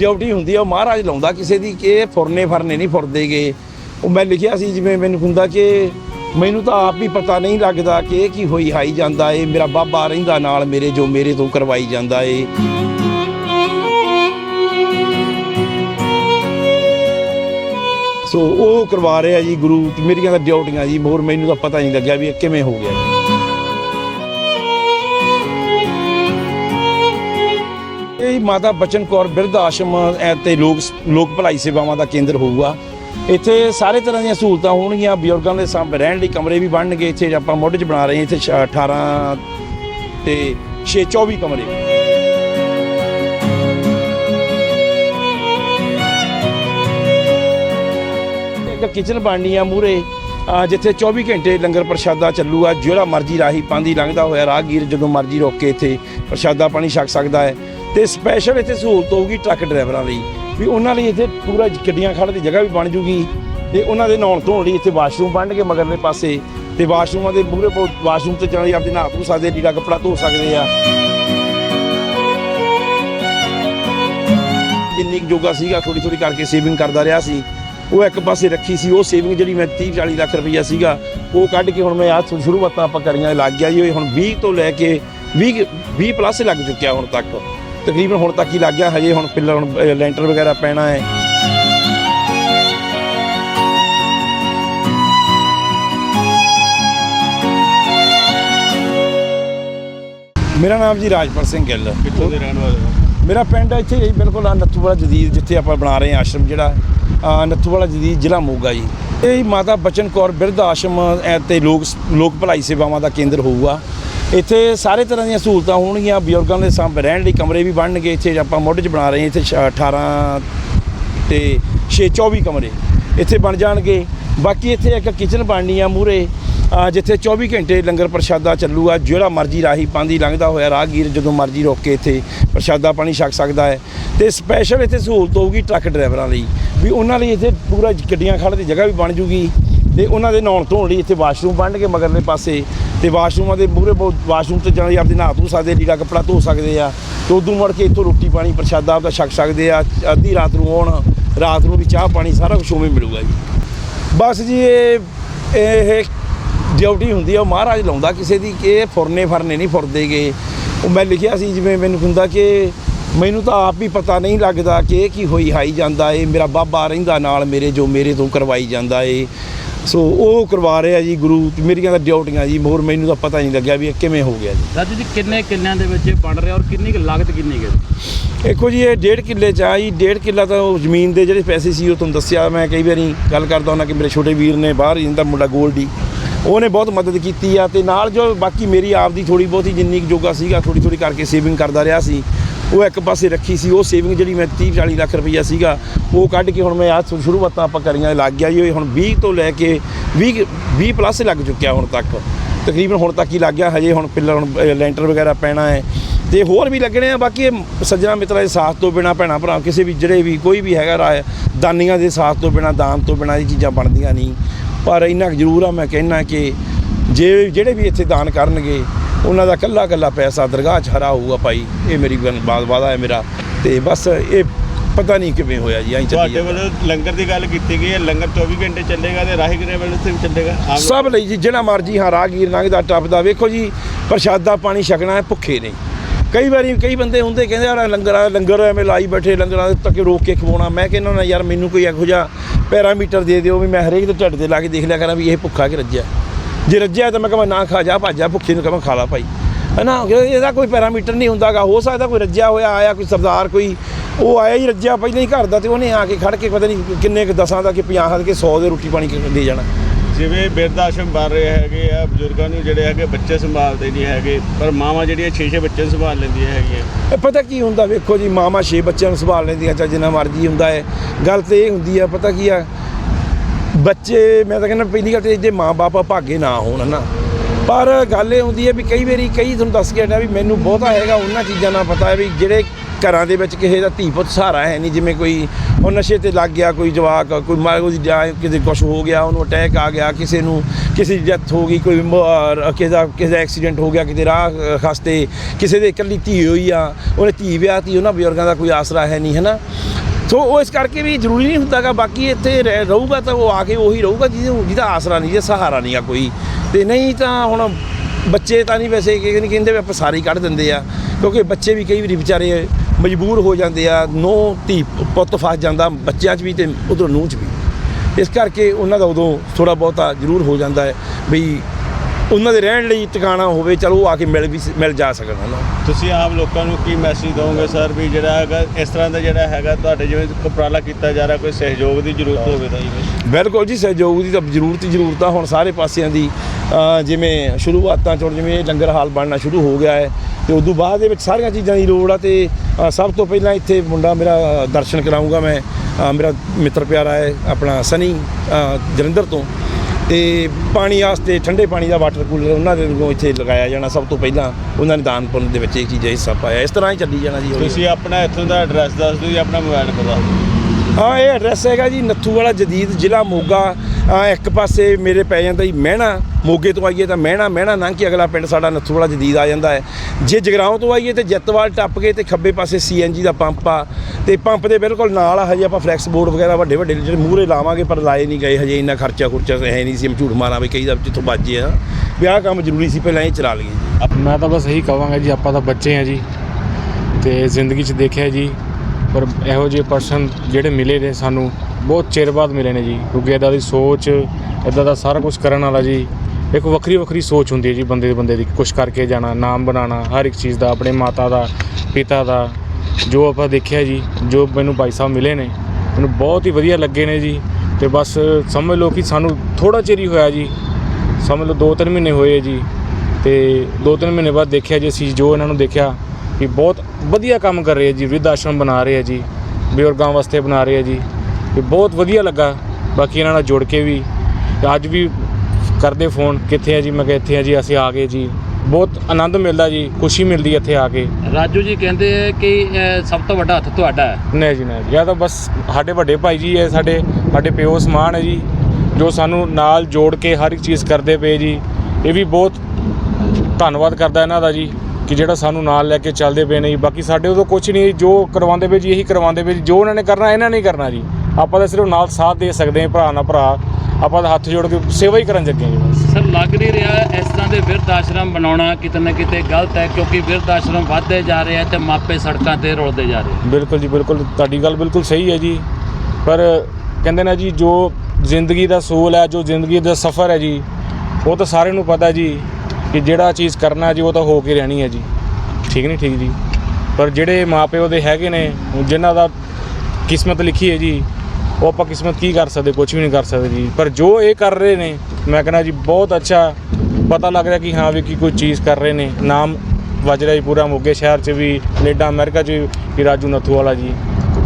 Duty ਹੁੰਦੀ ਆ, ਉਹ ਮਹਾਰਾਜ ਲਾਉਂਦਾ ਕਿਸੇ ਦੀ ਕਿ ਫੁਰਨੇ ਫਰਨੇ ਨਹੀਂ ਫੁਰਦੇਗੇ ਉਹ ਮੈਂ ਲਿਖਿਆ ਸੀ, ਜਿਵੇਂ ਮੈਨੂੰ ਹੁੰਦਾ ਕਿ ਮੈਨੂੰ ਤਾਂ ਆਪ ਹੀ ਪਤਾ ਨਹੀਂ ਲੱਗਦਾ ਕਿ ਇਹ ਕੀ ਹੋਈ, ਹਾਈ ਜਾਂਦਾ ਏ, ਮੇਰਾ ਬਾਬਾ ਰਹਿੰਦਾ ਨਾਲ ਮੇਰੇ ਜੋ ਮੇਰੇ ਤੋਂ ਕਰਵਾਈ ਜਾਂਦਾ ਏ। ਸੋ ਉਹ ਕਰਵਾ ਰਿਹਾ ਜੀ ਗੁਰੂ, ਮੇਰੀਆਂ ਤਾਂ ਡਿਊਟੀਆਂ ਜੀ, ਹੋਰ ਮੈਨੂੰ ਤਾਂ ਪਤਾ ਨਹੀਂ ਲੱਗਿਆ ਵੀ ਇਹ ਕਿਵੇਂ ਹੋ ਗਿਆ। ਇਹ ਮਾਤਾ ਬਚਨ ਕੌਰ ਬਿਰਧ ਆਸ਼ਰਮ ਤੇ ਲੋਕ ਲੋਕ ਭਲਾਈ ਸੇਵਾਵਾਂ ਦਾ ਕੇਂਦਰ ਹੋਊਗਾ। ਇੱਥੇ ਸਾਰੇ ਤਰ੍ਹਾਂ ਦੀਆਂ ਸਹੂਲਤਾਂ ਹੋਣਗੀਆਂ, ਬਜ਼ੁਰਗਾਂ ਦੇ ਸਾਹਮਣੇ ਰਹਿਣ ਲਈ ਕਮਰੇ ਵੀ ਬਣਨਗੇ, ਇੱਥੇ ਆਪਾਂ ਮੁੱਢ 'ਚ ਬਣਾ ਰਹੇ ਹਾਂ, ਇੱਥੇ 18 ਤੇ 6 24 ਕਮਰੇ। ਇੱਕ ਕਿਚਨ ਬਣਨੀ ਆ ਮੂਰੇ ਜਿੱਥੇ 24 ਘੰਟੇ ਲੰਗਰ ਪ੍ਰਸ਼ਾਦਾ ਚੱਲੂਗਾ, ਜਿਹੜਾ ਮਰਜ਼ੀ ਰਾਹੀ ਪਾਂਦੀ ਲੰਘਦਾ ਹੋਇਆ ਰਾਹਗੀਰ ਜਦੋਂ ਮਰਜ਼ੀ ਰੋਕ ਕੇ ਇੱਥੇ ਪ੍ਰਸ਼ਾਦਾ ਪਾਣੀ ਛਕ ਸਕਦਾ ਹੈ। ਤੇ ਸਪੈਸ਼ਲ ਇੱਥੇ ਸਹੂਲਤ ਹੋਊਗੀ ਟਰੱਕ ਡਰਾਈਵਰਾਂ ਲਈ ਵੀ ਉਹਨਾਂ ਲਈ ਇੱਥੇ ਪੂਰਾ ਗੱਡੀਆਂ ਖੜ੍ਹਨ ਦੀ ਜਗ੍ਹਾ ਵੀ ਬਣ ਜੂਗੀ ਤੇ ਉਹਨਾਂ ਦੇ ਨਹਾਉਣ ਧੋਣ ਲਈ ਇੱਥੇ ਵਾਸ਼ਰੂਮ ਬਣ ਬਣਨਗੇ ਮਗਰਲੇ ਪਾਸੇ ਤੇ ਵਾਸ਼ਰੂਮਾਂ ਦੇ ਪੂਰੇ ਵਾਸ਼ਰੂਮ ਤੇ ਜਾਣੀ ਆਪਦੇ ਨਹਾ ਧੋ ਸਕਦੇ, ਲੀੜਾ ਕੱਪੜਾ ਧੋ ਸਕਦੇ ਆ। ਜਿੰਨੀ ਕੁ ਜੋਗਾ ਸੀਗਾ ਥੋੜੀ ਥੋੜੀ ਕਰਕੇ ਸੇਵਿੰਗ ਕਰਦਾ ਰਿਹਾ ਸੀ। ਉਹ ਇੱਕ ਪਾਸੇ ਰੱਖੀ ਸੀ, ਉਹ ਸੇਵਿੰਗ ਜਿਹੜੀ ਮੈਂ 30 40 ਲੱਖ ਰੁਪਈਆ ਸੀਗਾ, ਉਹ ਕੱਢ ਕੇ ਹੁਣ ਮੈਂ ਆਹ ਸ਼ੁਰੂਆਤਾਂ ਆਪਾਂ ਕਰੀਆਂ, ਲੱਗ ਗਿਆ ਜੀ ਉਹ ਹੁਣ 20 ਤੋਂ ਲੈ ਕੇ 20 20 ਪਲੱਸ ਲੱਗ ਚੁੱਕਿਆ ਹੁਣ ਤੱਕ। ਤਕਰੀਬਨ ਹੁਣ ਤੱਕ ਹੀ ਲੱਗ ਗਿਆ ਹਜੇ ਹੁਣ ਪਿੱਲਰ ਹੁਣ ਲੈਂਟਰ ਵਗੈਰਾ ਪੈਣਾ ਹੈ। ਮੇਰਾ ਨਾਮ ਜੀ ਰਾਜਪਾਲ ਸਿੰਘ ਗਿੱਲ। ਕਿੱਥੋਂ ਦੇ ਰਹਿਣ ਵਾਲੇ ਹੋ? ਮੇਰਾ ਪਿੰਡ ਇੱਥੇ ਹੀ ਬਿਲਕੁਲ ਆ ਨੱਥੂਵਾਲਾ ਜਦੀਦ ਜਿੱਥੇ ਆਪਾਂ ਬਣਾ ਰਹੇ ਹਾਂ ਆਸ਼ਰਮ ਜਿਹੜਾ। ਨੱਥੂਵਾਲਾ ਜਦੀਦ ਜ਼ਿਲ੍ਹਾ ਮੋਗਾ ਜੀ। ਇਹ ਹੀ ਮਾਤਾ ਬਚਨ ਕੌਰ ਬਿਰਧ ਆਸ਼ਰਮ ਤੇ ਲੋਕ ਲੋਕ ਭਲਾਈ ਸੇਵਾਵਾਂ ਦਾ ਕੇਂਦਰ ਹੋਊਗਾ। ਇੱਥੇ ਸਾਰੇ ਤਰ੍ਹਾਂ ਦੀਆਂ ਸਹੂਲਤਾਂ ਹੋਣਗੀਆਂ, ਬਜ਼ੁਰਗਾਂ ਦੇ ਸਾਹਮਣੇ ਰਹਿਣ ਲਈ ਕਮਰੇ ਵੀ ਬਣਨਗੇ, ਇੱਥੇ ਆਪਾਂ ਮੁੱਢ 'ਚ ਬਣਾ ਰਹੇ ਇੱਥੇ ਛ- 18 ਤੇ 6 24 ਕਮਰੇ ਇੱਥੇ ਬਣ ਜਾਣਗੇ। ਬਾਕੀ ਇੱਥੇ ਇੱਕ ਕਿਚਨ ਬਣਨੀ ਆ ਮੂਰੇ ਜਿੱਥੇ 24 ਘੰਟੇ ਲੰਗਰ ਪ੍ਰਸ਼ਾਦਾ ਚੱਲੂਗਾ, ਜਿਹੜਾ ਮਰਜ਼ੀ ਰਾਹੀ ਪਾਂਦੀ ਲੰਘਦਾ ਹੋਇਆ ਰਾਹਗੀਰ ਜਦੋਂ ਮਰਜ਼ੀ ਰੋਕ ਕੇ ਇੱਥੇ ਪ੍ਰਸ਼ਾਦਾ ਪਾਣੀ ਛਕ ਸਕਦਾ ਹੈ। ਤੇ ਸਪੈਸ਼ਲ ਇੱਥੇ ਸਹੂਲਤ ਹੋਊਗੀ ਟਰੱਕ ਡਰਾਈਵਰਾਂ ਲਈ, ਵੀ ਉਹਨਾਂ ਲਈ ਇੱਥੇ ਪੂਰਾ ਗੱਡੀਆਂ ਖੜ੍ਹਨ ਦੀ ਜਗ੍ਹਾ ਵੀ ਬਣ ਜੂਗੀ ਤੇ ਉਹਨਾਂ ਦੇ ਨਹਾਉਣ ਧੋਣ ਲਈ ਇੱਥੇ ਵਾਸ਼ਰੂਮ ਬਣਨਗੇ ਮਗਰਲੇ ਪਾਸੇ। ਤੇ ਵਾਸ਼ਰੂਮਾਂ ਦੇ ਮੂਹਰੇ ਵਾਸ਼ਰੂਮ ਤੇ ਜਾਣਾ ਆਪਦੇ ਨਹਾ ਧੋ ਸਕਦੇ ਲੀੜਾ ਕੱਪੜਾ ਧੋ ਸਕਦੇ ਆ। ਤੇ ਉਦੋਂ ਮੁੜ ਕੇ ਇੱਥੋਂ ਰੋਟੀ ਪਾਣੀ, ਪ੍ਰਸ਼ਾਦਾ ਆਪਦਾ ਛਕ ਸਕਦੇ ਆ, ਅੱਧੀ ਰਾਤ ਨੂੰ ਆਉਣ, ਰਾਤ ਨੂੰ ਵੀ ਚਾਹ ਪਾਣੀ ਸਾਰਾ ਕੁਝ ਉਵੇਂ ਮਿਲੂਗਾ ਜੀ। ਬਸ ਜੀ, ਇਹ ਇਹ ਡਿਊਟੀ ਹੁੰਦੀ ਆ, ਉਹ ਮਹਾਰਾਜ ਲਾਉਂਦਾ ਕਿਸੇ ਦੀ ਕਿ ਇਹ ਫੁਰਨੇ ਫਰਨੇ ਨਹੀਂ ਫੁਰਦੇਗੇ ਉਹ ਮੈਂ ਲਿਖਿਆ ਸੀ, ਜਿਵੇਂ ਮੈਨੂੰ ਹੁੰਦਾ ਕਿ ਮੈਨੂੰ ਤਾਂ ਆਪ ਹੀ ਪਤਾ ਨਹੀਂ ਲੱਗਦਾ ਕਿ ਇਹ ਕੀ ਹੋਈ, ਹਾਈ ਜਾਂਦਾ ਏ, ਮੇਰਾ ਬਾਬਾ ਰਹਿੰਦਾ ਨਾਲ ਮੇਰੇ, ਜੋ ਮੇਰੇ ਤੋਂ ਕਰਵਾਈ ਜਾਂਦਾ ਏ। ਸੋ ਉਹ ਕਰਵਾ ਰਿਹਾ ਜੀ ਗੁਰੂ ਮੇਰੀਆਂ ਤਾਂ ਡਿਊਟੀਆਂ ਜੀ ਹੋਰ ਮੈਨੂੰ ਤਾਂ ਪਤਾ ਨਹੀਂ ਲੱਗਿਆ ਵੀ ਇਹ ਕਿਵੇਂ ਹੋ ਗਿਆ ਜੀ। ਰਾਜੂ ਜੀ ਕਿੰਨੇ ਕਿੱਲਿਆਂ ਦੇ ਵਿੱਚ ਇਹ ਬਣ ਰਿਹਾ ਔਰ ਕਿੰਨੀ ਕੁ ਲਾਗਤ ਕਿੰਨੀ ਕੁ ਹੈ? ਦੇਖੋ ਜੀ ਇਹ ਡੇਢ ਕਿੱਲੇ ਚ ਆ ਜੀ ਡੇਢ ਕਿੱਲਾ ਤਾਂ ਉਹ ਜ਼ਮੀਨ ਦੇ ਜਿਹੜੇ ਪੈਸੇ ਸੀ ਉਹ ਤੁਹਾਨੂੰ ਦੱਸਿਆ ਮੈਂ ਕਈ ਵਾਰੀ ਗੱਲ ਕਰਦਾ ਹੁੰਦਾ ਕਿ ਮੇਰੇ ਛੋਟੇ ਵੀਰ ਨੇ ਬਾਹਰ ਜਾਂਦਾ ਮੁੰਡਾ ਗੋਲਡੀ। ਉਹਨੇ ਬਹੁਤ ਮਦਦ ਕੀਤੀ ਆ ਤੇ ਨਾਲ ਜੋ ਬਾਕੀ ਮੇਰੀ ਆਪ ਦੀ ਥੋੜੀ ਬਹੁਤੀ ਜਿੰਨੀ ਕੁ ਜੋਗਾ ਸੀਗਾ ਥੋੜੀ ਥੋੜੀ ਕਰਕੇ ਸੇਵਿੰਗ ਕਰਦਾ ਰਿਹਾ ਸੀ। ਉਹ ਇੱਕ ਪਾਸੇ ਰੱਖੀ ਸੀ, ਉਹ ਸੇਵਿੰਗ ਜਿਹੜੀ ਮੈਂ 30 40 ਲੱਖ ਰੁਪਈਆ ਸੀਗਾ, ਉਹ ਕੱਢ ਕੇ ਹੁਣ ਮੈਂ ਆਹ ਸ਼ੁਰੂਆਤਾਂ ਆਪਾਂ ਕਰੀਆਂ, ਲੱਗ ਗਿਆ ਜੀ ਉਹ ਹੁਣ 20 ਤੋਂ ਲੈ ਕੇ 20 20 ਪਲੱਸ ਲੱਗ ਚੁੱਕਿਆ ਹੁਣ ਤੱਕ। ਤਕਰੀਬਨ ਹੁਣ ਤੱਕ ਹੀ ਲੱਗ ਗਿਆ, ਹਜੇ ਹੁਣ ਪਿੱਲਰ ਹੁਣ ਲੈਂਟਰ ਵਗੈਰਾ ਪੈਣਾ ਹੈ। ਤੇ ਹੋਰ ਵੀ ਲੱਗਣੇ ਆ, ਬਾਕੀ ਸੱਜਣਾ ਮਿੱਤਰਾਂ ਦੇ ਸਾਥ ਤੋਂ ਬਿਨਾ ਭੈਣਾ ਭਰਾ ਕਿਸੇ ਵੀ ਜਿਹੜੇ ਵੀ, ਕੋਈ ਵੀ ਹੈਗਾ ਰਾਏ ਦਾਨੀਆਂ ਦੇ ਸਾਥ ਤੋਂ ਬਿਨਾ, ਦਾਨ ਤੋਂ ਬਿਨਾ ਇਹ ਚੀਜ਼ਾਂ ਬਣਦੀਆਂ ਨਹੀਂ। ਪਰ ਇੰਨਾ ਕੁ ਜ਼ਰੂਰ ਆ, ਮੈਂ ਕਹਿਣਾ ਕਿ ਜੇ, ਜਿਹੜੇ ਵੀ ਇੱਥੇ ਦਾਨ ਕਰਨਗੇ ਉਹਨਾਂ ਦਾ ਕੱਲਾ ਕੱਲਾ ਪੈਸਾ ਦਰਗਾਹ 'ਚ ਹਰਾ ਹੋਊਗਾ ਭਾਈ। ਇਹ ਮੇਰੀ ਬਾਤ ਵਾਦਾ ਹੈ ਮੇਰਾ। ਤੇ ਬਸ ਇਹ ਪਤਾ ਨਹੀਂ ਕਿਵੇਂ ਹੋਇਆ ਜੀ ਐਂ ਚੱਲੀ ਤੁਹਾਡੇ। ਵੱਲੋਂ ਲੰਗਰ ਦੀ ਗੱਲ ਕੀਤੀ ਗਈ ਹੈ ਲੰਗਰ 24 ਘੰਟੇ ਚੱਲੇਗਾ ਤੇ ਰਾਹਗੀਰਾਂ ਵੱਲੋਂ ਵੀ ਚੱਲੇਗਾ? ਆਮ ਲੋਕ- ਸਭ ਲਈ ਜੀ ਜਿਹੜਾ ਮਰਜ਼ੀ ਹਾਂ ਰਾਹਗੀਰ ਲੰਘਦਾ ਟੱਪਦਾ ਵੇਖੋ ਜੀ ਪ੍ਰਸ਼ਾਦਾ ਪਾਣੀ ਛਕਣਾ ਹੈ ਭੁੱਖੇ ਨਹੀਂ। ਕਈ ਵਾਰੀ ਕਈ ਬੰਦੇ ਹੁੰਦੇ ਕਹਿੰਦੇ ਯਾਰ ਲੰਗਰ ਆ ਲੰਗਰ ਐਵੇਂ ਲਾਈ ਬੈਠੇ ਲੰਗਰਾਂ ਦੇ ਤੱਕ ਰੋਕ ਕੇ ਖਵਾਉਣਾ। ਮੈਂ ਕਹਿੰਦਾ ਨਾ ਯਾਰ ਮੈਨੂੰ ਕੋਈ ਇਹੋ ਜਿਹਾ ਪੈਰਾਮੀਟਰ ਦੇ ਦਿਓ ਵੀ ਮੈਂ ਹਰੇਕ ਦੇ ਢਿੱਡ ਤੇ ਲਾ ਕੇ ਦੇਖ ਲਿਆ ਕਰਾਂ ਵੀ ਇਹ ਭੁੱਖਾ ਕਿ ਰੱਜਿਆ ਜੇ ਰੱਜਿਆ ਤਾਂ ਮੈਂ ਕਹਾਂ ਨਾ ਖਾ ਜਾ ਭਾਜਾ ਭੁੱਖੇ ਨੂੰ ਕਹਾਂ ਖਾ ਲਾ ਭਾਈ। ਹੈਨਾ ਇਹਦਾ ਕੋਈ ਪੈਰਾਮੀਟਰ ਨਹੀਂ ਹੁੰਦਾਗਾ। ਹੋ ਸਕਦਾ ਕੋਈ ਰੱਜਿਆ ਹੋਇਆ ਆਇਆ ਕੋਈ ਸਰਦਾਰ ਕੋਈ ਉਹ ਆਇਆ ਹੀ ਰੱਜਿਆ ਪਹਿਲਾਂ ਹੀ ਘਰ ਦਾ ਤੇ ਉਹਨੇ ਆ ਕੇ ਖੜ ਕੇ ਪਤਾ ਨਹੀਂ ਕਿੰਨੇ ਕੁ ਦਸਾਂ ਦਾ ਕਿ 50 ਦਾ ਕਿ 100 ਦੇ ਰੋਟੀ ਪਾਣੀ ਦੇ ਜਾਣਾ। ਜਿਵੇਂ ਬਿਰਧ ਆਸ਼ਰਮ ਬਣ ਰਹੇ ਹੈਗੇ ਆ ਬਜ਼ੁਰਗਾਂ ਨੂੰ ਜਿਹੜੇ ਹੈਗੇ ਬੱਚੇ ਸੰਭਾਲਦੇ ਨਹੀਂ ਹੈਗੇ ਪਰ ਮਾਵਾਂ ਜਿਹੜੀਆਂ 6-6 ਬੱਚੇ ਨੂੰ ਸੰਭਾਲ ਲੈਂਦੀਆਂ ਹੈਗੀਆਂ। ਇਹ ਪਤਾ ਕੀ ਹੁੰਦਾ? ਵੇਖੋ ਜੀ ਮਾਮਾ ਛੇ ਬੱਚਿਆਂ ਨੂੰ ਸੰਭਾਲ ਲੈਂਦੀਆਂ ਚਾਹੇ ਜਿੰਨਾ ਮਰਜ਼ੀ ਹੁੰਦਾ ਹੈ। ਗੱਲ ਤੇ ਇਹ ਹੁੰਦੀ ਆ ਪਤਾ ਕੀ ਆ? ਬੱਚੇ ਮੈਂ ਤਾਂ ਕਹਿੰਦਾ ਪਹਿਲੀ ਗੱਲ ਤੇ ਜੇ ਮਾਂ-ਬਾਪ ਭਾਗੇ ਨਾ ਹੋਣ ਨਾ ਪਰ ਗੱਲ ਇਹ ਹੁੰਦੀ ਹੈ ਵੀ ਕਈ ਵਾਰੀ ਕਈ ਤੁਹਾਨੂੰ ਦੱਸ ਕੇ ਹਟਿਆ ਵੀ ਮੈਨੂੰ ਬਹੁਤਾ ਹੈਗਾ ਉਹਨਾਂ ਚੀਜ਼ਾਂ ਨਾਲ ਪਤਾ ਹੈ ਵੀ ਜਿਹੜੇ ਘਰਾਂ ਦੇ ਵਿੱਚ ਕਿਸੇ ਦਾ ਧੀ ਪੁੱਤ ਸਹਾਰਾ ਹੈ ਨਹੀਂ ਜਿਵੇਂ ਕੋਈ ਉਹ ਨਸ਼ੇ ਤੇ ਲੱਗ ਗਿਆ ਕੋਈ ਜਵਾਕ ਕੋਈ ਮਾਂ ਉਹਦੀ ਜਾਂ ਕਿਸੇ ਕੁਝ ਹੋ ਗਿਆ ਉਹਨੂੰ ਅਟੈਕ ਆ ਗਿਆ ਕਿਸੇ ਨੂੰ ਕਿਸੇ ਦੀ ਡੈਥ ਹੋ ਗਈ ਕੋਈ ਕਿਸੇ ਦਾ ਕਿਸੇ ਦਾ ਐਕਸੀਡੈਂਟ ਹੋ ਗਿਆ ਕਿਤੇ ਰਾਹ ਅਹ, ਖਸਤੇ ਕਿਸੇ ਦੇ ਇਕੱਲੀ ਧੀ ਹੋਈ ਆ ਉਹਨੇ ਧੀ ਵਿਆਹਤੀ ਉਹਨਾਂ ਬਜ਼ੁਰਗਾਂ ਦਾ ਕੋਈ ਆਸਰਾ ਹੈ ਨਹੀਂ ਹੈ ਨਾ ਸੋ ਉਹ ਇਸ ਕਰਕੇ ਵੀ ਜ਼ਰੂਰੀ ਨਹੀਂ ਹੁੰਦਾਗਾ ਬਾਕੀ ਇੱਥੇ ਰਹਿ- ਰਹੂਗਾ ਤਾਂ ਉਹ ਆ ਕੇ ਉਹੀ ਰਹੂਗਾ, ਜਿਹਦੇ ਜਿਹਦਾ ਆਸਰਾ ਨਹੀਂ, ਜਿਹਦਾ ਸਹਾਰਾ ਨਹੀਂ ਆ ਕੋਈ। ਤੇ ਨਹੀਂ ਤਾਂ ਹੁਣ ਬੱਚੇ ਤਾਂ ਨਹੀਂ ਵੈਸੇ ਕਹਿੰਦੇ ਵੀ ਆਪਾਂ ਸਾਰੇ ਹੀ ਕੱਢ ਦਿੰਦੇ ਆ, ਕਿਉਂਕਿ ਬੱਚੇ ਵੀ ਕਈ ਵਾਰੀ ਵਿਚਾਰੇ ਮਜਬੂਰ ਹੋ ਜਾਂਦੇ ਆ ਨੋ ਧੀ, ਪੁੱਤ ਫਸ ਜਾਂਦਾ ਬੱਚਿਆਂ 'ਚ ਵੀ ਤੇ ਉਧਰ ਨੂੰਹ 'ਚ ਵੀ। ਇਸ ਕਰਕੇ ਉਹਨਾਂ ਦਾ ਉਦੋਂ ਥੋੜਾ ਬਹੁਤਾ ਜ਼ਰੂਰ ਹੋ ਜਾਂਦਾ ਹੈ ਵੀ ਉਹਨਾਂ ਦੇ ਰਹਿਣ ਲਈ ਟਿਕਾਣਾ ਹੋਵੇ ਚਲੋ ਉਹ ਆ ਕੇ ਮਿਲ ਵੀ ਮਿਲ ਜਾ ਸਕਣ ਹਨਾ? ਤੁਸੀਂ ਆਪ ਲੋਕਾਂ ਨੂੰ ਕੀ ਮੈਸੇਜ ਦਿਓਗੇ ਸਰ ਵੀ ਜਿਹੜਾ ਹੈਗਾ ਇਸ ਤਰ੍ਹਾਂ ਦਾ ਜਿਹੜਾ ਹੈਗਾ ਤੁਹਾਡੇ ਜਿਵੇਂ ਉਪਰਾਲਾ ਕੀਤਾ ਜਾ ਰਿਹਾ ਕੋਈ ਸਹਿਯੋਗ ਦੀ ਜ਼ਰੂਰਤ ਹੋਵੇ ਤਾਂ ਜੀ ਬਿਲਕੁਲ ਜੀ ਸਹਿਯੋਗ ਦੀ ਤਾਂ ਜ਼ਰੂਰਤ ਹੀ ਜ਼ਰੂਰਤ ਆ ਹੁਣ ਸਾਰੇ ਪਾਸਿਆਂ ਦੀ ਜਿਵੇਂ ਸ਼ੁਰੂਆਤਾਂ ਚੋਂ ਜਿਵੇਂ ਇਹ ਲੰਗਰ ਹਾਲ ਬਣਨਾ ਸ਼ੁਰੂ ਹੋ ਗਿਆ ਹੈ ਤੇ ਉਦੋਂ ਬਾਅਦ ਦੇ ਵਿੱਚ ਸਾਰੀਆਂ ਚੀਜ਼ਾਂ ਦੀ ਲੋੜ ਆ ਤੇ ਸਭ ਤੋਂ ਪਹਿਲਾਂ ਇੱਥੇ ਮੁੰਡਾ ਮੇਰਾ ਦਰਸ਼ਨ ਕਰਾਊਂਗਾ ਮੈਂ ਮੇਰਾ ਮਿੱਤਰ ਪਿਆਰਾ ਹੈ ਆਪਣਾ ਸਨੀ ਜਲੰਧਰ ਤੋਂ। ਤੇ ਪਾਣੀ ਵਾਸਤੇ, ਠੰਡੇ ਪਾਣੀ ਦਾ ਵਾਟਰ ਕੂਲਰ ਉਹਨਾਂ ਦੇ ਵੱਲੋਂ ਇੱਥੇ ਲਗਾਇਆ ਜਾਣਾ ਸਭ ਤੋਂ ਪਹਿਲਾਂ। ਉਹਨਾਂ ਨੇ ਦਾਨ ਪੁੰਨ ਦੇ ਵਿੱਚ ਇਹ ਚੀਜ਼ਾਂ ਹਿੱਸਾ ਪਾਇਆ। ਇਸ ਤਰ੍ਹਾਂ ਹੀ ਚੱਲੀ ਜਾਣਾ ਜੀ ਤੁਸੀਂ ਆਪਣਾ ਇੱਥੋਂ ਦਾ ਐਡਰੈਸ ਦੱਸ ਦਿਓ ਜੀ, ਆਪਣਾ ਮੋਬਾਈਲ ਨੰਬਰ ਦੱਸ ਦਿਓ। ਹਾਂ, ਇਹ ਐਡਰੈਸ ਹੈਗਾ ਜੀ ਨੱਥੂ ਵਾਲਾ ਜਦੀਦ, ਜ਼ਿਲ੍ਹਾ ਮੋਗਾ। ਇੱਕ ਪਾਸੇ ਮੇਰੇ ਪੈ ਜਾਂਦਾ ਜੀ ਮਹਿਣਾ। ਮੋਗੇ ਤੋਂ ਆਈਏ ਤਾਂ ਮਹਿਣਾ ਮਹਿਣਾ ਲੰਘ ਕੇ ਅਗਲਾ ਪਿੰਡ ਸਾਡਾ ਨੱਥੂ ਵਾਲਾ ਜਦੀਦ ਆ ਜਾਂਦਾ ਹੈ। ਜੇ ਜਗਰਾਉਂ ਤੋਂ ਆਈਏ ਤੇ ਜੱਤਵਾਲ ਟੱਪ ਕੇ ਤੇ ਖੱਬੇ ਪਾਸੇ ਸੀਐਨਜੀ ਦਾ ਪੰਪ ਆ। ਤੇ ਪੰਪ ਦੇ ਬਿਲਕੁਲ ਨਾਲ ਆ, ਹਜੇ ਆਪਾਂ ਫਲੈਕਸ ਬੋਰਡ ਵਗੈਰਾ ਵੱਡੇ ਵੱਡੇ ਜਿਹੜੇ ਮੂਹਰੇ ਲਾਵਾਂਗੇ, ਪਰ ਲਾਏ ਨਹੀਂ ਗਏ ਹਜੇ, ਇੰਨਾ ਖਰਚਾ ਖੁਰਚਾ ਹੈ ਨਹੀਂ ਸੀ हम ਝੂਠ ਮਾਰਾਂ ਵੀ ਕਈ ਦਾ ਜਿੱਥੋਂ ਬਾਜੇ ਆ। ਵੀ ਆਹ ਕੰਮ ਜ਼ਰੂਰੀ ਸੀ, ਪਹਿਲਾਂ ਇਹ ਚਲਾ ਲਈਏ ਜੀ। ਮੈਂ ਤਾਂ ਬਸ ਇਹੀ ਕਹਾਂਗਾ ਜੀ, ਆਪਾਂ ਤਾਂ ਬੱਚੇ ਆ ਜੀ। ਤੇ ਜ਼ਿੰਦਗੀ 'ਚ ਦੇਖਿਆ ਜੀ ਪਰ ਇਹੋ ਜਿਹੇ ਪਰਸਨ ਜਿਹੜੇ ਮਿਲੇ ਨੇ ਸਾਨੂੰ, ਬਹੁਤ ਚਿਰ ਬਾਅਦ ਮਿਲੇ ਨੇ ਜੀ। ਕਿਉਂਕਿ ਇਦਾਂ ਦੀ ਸੋਚ ਇਦਾਂ ਦਾ ਸਾਰਾ ਕੁਝ ਕਰਨ ਵਾਲਾ ਜੀ, ਇੱਕ ਵੱਖਰੀ ਵੱਖਰੀ ਸੋਚ ਹੁੰਦੀ ਹੈ ਜੀ ਬੰਦੇ ਦੇ ਬੰਦੇ ਦੀ ਕੁਝ ਕਰਕੇ ਜਾਣਾ, ਨਾਮ ਬਣਾਉਣਾ, ਹਰ ਇੱਕ ਚੀਜ਼ ਦਾ, ਆਪਣੇ ਮਾਤਾ ਦਾ, ਪਿਤਾ ਦਾ, ਜੋ ਆਪਾਂ ਦੇਖਿਆ ਜੀ, ਜੋ ਮੈਨੂੰ ਭਾਈ ਸਾਹਿਬ ਮਿਲੇ ਨੇ, ਮੈਨੂੰ ਬਹੁਤ ਹੀ ਵਧੀਆ ਲੱਗੇ ਨੇ ਜੀ। ਤੇ ਬਸ ਸਮਝ ਲਓ ਕਿ ਸਾਨੂੰ ਥੋੜਾ ਚਿਰ ਹੀ ਹੋਇਆ ਜੀ, ਸਮਝ ਲਓ 2-3 ਮਹੀਨੇ ਹੋਏ ਜੀ। ਤੇ 2-3 ਮਹੀਨੇ ਬਾਅਦ ਦੇਖਿਆ ਜੀ, ਅਸੀਂ ਜੋ ਇਹਨਾਂ ਨੂੰ ਦੇਖਿਆ ਕਿ ਬਹੁਤ ਵਧੀਆ ਕੰਮ ਕਰ ਰਹੇ ਆ ਜੀ ਵਿਰਧ ਆਸ਼ਰਮ ਬਣਾ ਰਹੇ ਆ ਜੀ ਬਜ਼ੁਰਗਾਂ ਵਾਸਤੇ ਬਣਾ ਰਹੇ ਆ ਜੀ ਤੇ ਬਹੁਤ ਵਧੀਆ ਲੱਗਾ। ਬਾਕੀ ਇਹਨਾਂ ਨਾਲ ਜੁੜ ਕੇ ਵੀ ਅੱਜ ਵੀ ਕਰਦੇ ਫੋਨ ਕਿੱਥੇ ਆ ਜੀ? ਮੈਂ ਕਿਹਾ ਇੱਥੇ ਆ ਜੀ ਅਸੀਂ ਆ ਗਏ ਜੀ। ਬਹੁਤ ਆਨੰਦ ਮਿਲਦਾ ਜੀ ਖੁਸ਼ੀ ਮਿਲਦੀ ਇੱਥੇ ਆ ਕੇ। ਰਾਜੂ ਜੀ ਕਹਿੰਦੇ ਆ ਕਿ ਸਭ ਤੋਂ ਵੱਡਾ ਹੱਥ ਤੁਹਾਡਾ ਹੈ। ਨਹੀਂ ਜੀ ਨਹੀਂ ਜਾਂ ਤਾਂ ਬਸ ਸਾਡੇ ਵੱਡੇ ਭਾਈ ਜੀ ਹੈ ਸਾਡੇ ਸਾਡੇ ਪਿਓ ਸਮਾਨ ਹੈ ਜੀ ਜੋ ਸਾਨੂੰ ਨਾਲ ਜੋੜ ਕੇ ਹਰ ਇੱਕ ਚੀਜ਼ ਕਰਦੇ ਪਏ ਜੀ। ਇਹ ਵੀ ਬਹੁਤ ਧੰਨਵਾਦ ਕਰਦਾ ਇਹਨਾਂ ਦਾ ਜੀ। ਕਿ ਜਿਹੜਾ ਸਾਨੂੰ ਨਾਲ ਲੈ ਕੇ ਚੱਲਦੇ ਪਏ ਨੇ ਜੀ। ਬਾਕੀ ਸਾਡੇ ਉਦੋਂ ਕੁਝ ਨਹੀਂ ਜੋ ਕਰਵਾਉਂਦੇ ਪਏ ਜੀ ਇਹੀ ਕਰਵਾਉਂਦੇ ਪਏ ਜੀ। ਜੋ ਉਹਨਾਂ ਨੇ ਕਰਨਾ ਇਹਨਾਂ ਨੇ ਕਰਨਾ ਜੀ। ਆਪਾਂ ਤਾਂ ਸਿਰਫ ਨਾਲ ਸਾਥ ਦੇ ਸਕਦੇ ਹਾਂ ਭਰਾ ਨਾਲ ਭਰਾ। ਆਪਾਂ ਤਾਂ ਹੱਥ ਜੋੜ ਕੇ ਸੇਵਾ ਹੀ ਕਰਨ ਜੱਗੇ ਜੀ ਸਰ ਲੱਗ ਨਹੀਂ ਰਿਹਾ ਇਸ ਤਰ੍ਹਾਂ ਦੇ ਬਿਰਧ ਆਸ਼ਰਮ ਬਣਾਉਣਾ ਕਿਤੇ ਨਾ ਕਿਤੇ ਗਲਤ ਹੈ ਕਿਉਂਕਿ ਬਿਰਧ ਆਸ਼ਰਮ ਵੱਧਦੇ ਜਾ ਰਹੇ ਆ ਤੇ ਮਾਪੇ ਸੜਕਾਂ ਤੇ ਰੁਲਦੇ ਜਾ ਰਹੇ ਬਿਲਕੁਲ ਜੀ ਬਿਲਕੁਲ। ਤੁਹਾਡੀ ਗੱਲ ਬਿਲਕੁਲ ਸਹੀ ਹੈ ਜੀ। ਪਰ ਕਹਿੰਦੇ ਨੇ ਜੀ ਜੋ ਜ਼ਿੰਦਗੀ ਦਾ ਸੂਲ ਹੈ ਜੋ ਜ਼ਿੰਦਗੀ ਦਾ ਸਫ਼ਰ ਹੈ ਜੀ ਉਹ ਤਾਂ ਸਾਰਿਆਂ ਨੂੰ ਪਤਾ ਜੀ। ਕਿ ਜਿਹੜਾ ਚੀਜ਼ ਕਰਨਾ ਜੀ, ਉਹ ਤਾਂ ਹੋ ਕੇ ਰਹਿਣੀ ਹੈ ਜੀ। ਠੀਕ ਨਹੀਂ, ਠੀਕ ਜੀ। ਪਰ ਜਿਹੜੇ ਮਾਪਿਓ ਦੇ ਹੈਗੇ ਨੇ, ਹੁਣ ਜਿਨ੍ਹਾਂ ਦਾ ਕਿਸਮਤ ਲਿਖੀ ਹੈ ਜੀ, ਉਹ ਆਪਾਂ ਕਿਸਮਤ ਕੀ ਕਰ ਸਕਦੇ ਕੁਝ ਵੀ ਨਹੀਂ ਕਰ ਸਕਦੇ ਜੀ। ਪਰ ਜੋ ਇਹ ਕਰ ਰਹੇ ਨੇ, ਮੈਂ ਕਹਿੰਦਾ ਜੀ, ਬਹੁਤ ਅੱਛਾ ਪਤਾ ਲੱਗ ਰਿਹਾ ਕਿ ਹਾਂ ਵੀ ਕੀ ਕੋਈ ਚੀਜ਼ ਕਰ ਰਹੇ ਨੇ। ਨਾਮ ਵੱਜ ਰਿਹਾ ਜੀ ਪੂਰਾ ਮੋਗੇ ਸ਼ਹਿਰ 'ਚ ਵੀ ਕੈਨੇਡਾ ਅਮਰੀਕਾ 'ਚ ਵੀ ਰਾਜੂ ਨੱਥੂ ਵਾਲਾ ਜੀ।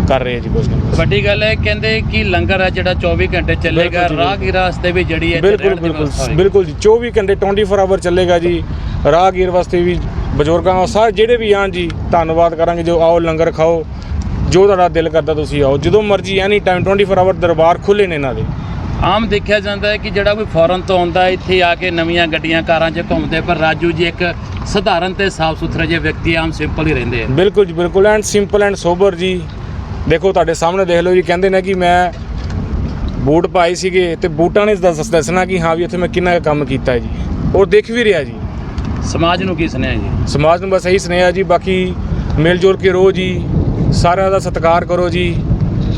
ਕਰ ਰਹੇ ਆ ਜੀ ਕੁਝ ਨਾ। ਵੱਡੀ ਗੱਲ ਹੈ ਕਹਿੰਦੇ ਕਿ ਲੰਗਰ ਹੈ ਜਿਹੜਾ 24 ਘੰਟੇ ਚੱਲੇਗਾ ਬਿਲਕੁਲ ਜੀ, ਰਾਹਗੀਰ ਵਾਸਤੇ ਵੀ ਜਿਹੜੀ ਹੈ ਬਿਲਕੁਲ ਬਿਲਕੁਲ ਬਿਲਕੁਲ ਜੀ 24 ਘੰਟੇ 24 ਆਵਰ ਚੱਲੇਗਾ ਜੀ ਰਾਹਗੀਰ ਵਾਸਤੇ ਵੀ ਬਜ਼ੁਰਗਾਂ ਸਾਰੇ ਜਿਹੜੇ ਵੀ ਆਣ ਜੀ ਧੰਨਵਾਦ ਕਰਾਂਗੇ ਜੋ ਆਓ ਲੰਗਰ ਖਾਓ ਜੋ ਤੁਹਾਡਾ ਦਿਲ ਕਰਦਾ ਤੁਸੀਂ ਆਓ ਜਦੋਂ ਮਰਜ਼ੀ ਐਨੀ ਟਾਈਮ 24 ਆਵਰ ਦਰਬਾਰ ਖੁੱਲੇ ਨੇ ਇਹਨਾਂ ਦੇ ਆਮ ਦੇਖਿਆ ਜਾਂਦਾ ਹੈ ਕਿ ਜਿਹੜਾ ਕੋਈ ਫੋਰਨ ਤੋਂ ਆਉਂਦਾ ਇੱਥੇ ਆ ਕੇ ਨਵੀਆਂ ਗੱਡੀਆਂ ਕਾਰਾਂ 'ਚ ਘੁੰਮਦੇ ਪਰ ਰਾਜੂ ਜੀ ਇੱਕ ਸਧਾਰਨ ਤੇ ਸਾਫ਼ ਸੁਥਰੇ ਜਿਹੇ ਵਿਅਕਤੀ ਆਮ ਸਿੰਪਲ ਹੀ ਰਹਿੰਦੇ ਆ। ਬਿਲਕੁਲ ਜੀ ਬਿਲਕੁਲ ਐਂਡ ਸਿੰਪਲ ਐਂਡ ਸੋਬਰ ਜੀ। ਦੇਖੋ ਤੁਹਾਡੇ ਸਾਹਮਣੇ ਦੇਖ ਲਓ ਜੀ ਕਹਿੰਦੇ ਨੇ ਕਿ ਮੈਂ ਬੂਟ ਪਾਏ ਸੀਗੇ ਤੇ ਬੂਟਾਂ ਨੇ ਦੱਸ ਦੱਸਣਾ ਕਿ ਹਾਂ ਵੀ ਇੱਥੇ ਮੈਂ ਕਿੰਨਾ ਕੰਮ ਕੀਤਾ ਜੀ। ਔਰ ਦੇਖ ਵੀ ਰਿਹਾ ਜੀ। ਸਮਾਜ ਨੂੰ ਕੀ ਸੁਨੇਹਾ ਜੀ? ਸਮਾਜ ਨੂੰ ਬਸ ਇਹੀ ਸੁਨੇਹਾ ਜੀ ਬਾਕੀ ਮਿਲ ਜੁਲ ਕੇ ਰਹੋ ਜੀ ਸਾਰਿਆਂ ਦਾ ਸਤਿਕਾਰ ਕਰੋ ਜੀ।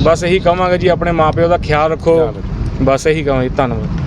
ਬਸ ਇਹੀ ਕਹਾਂਗੇ ਜੀ ਆਪਣੇ ਮਾਪਿਓ ਦਾ ਖਿਆਲ ਰੱਖੋ। ਬਸ ਇਹੀ ਕਹਾਂਗੇ ਜੀ ਧੰਨਵਾਦ।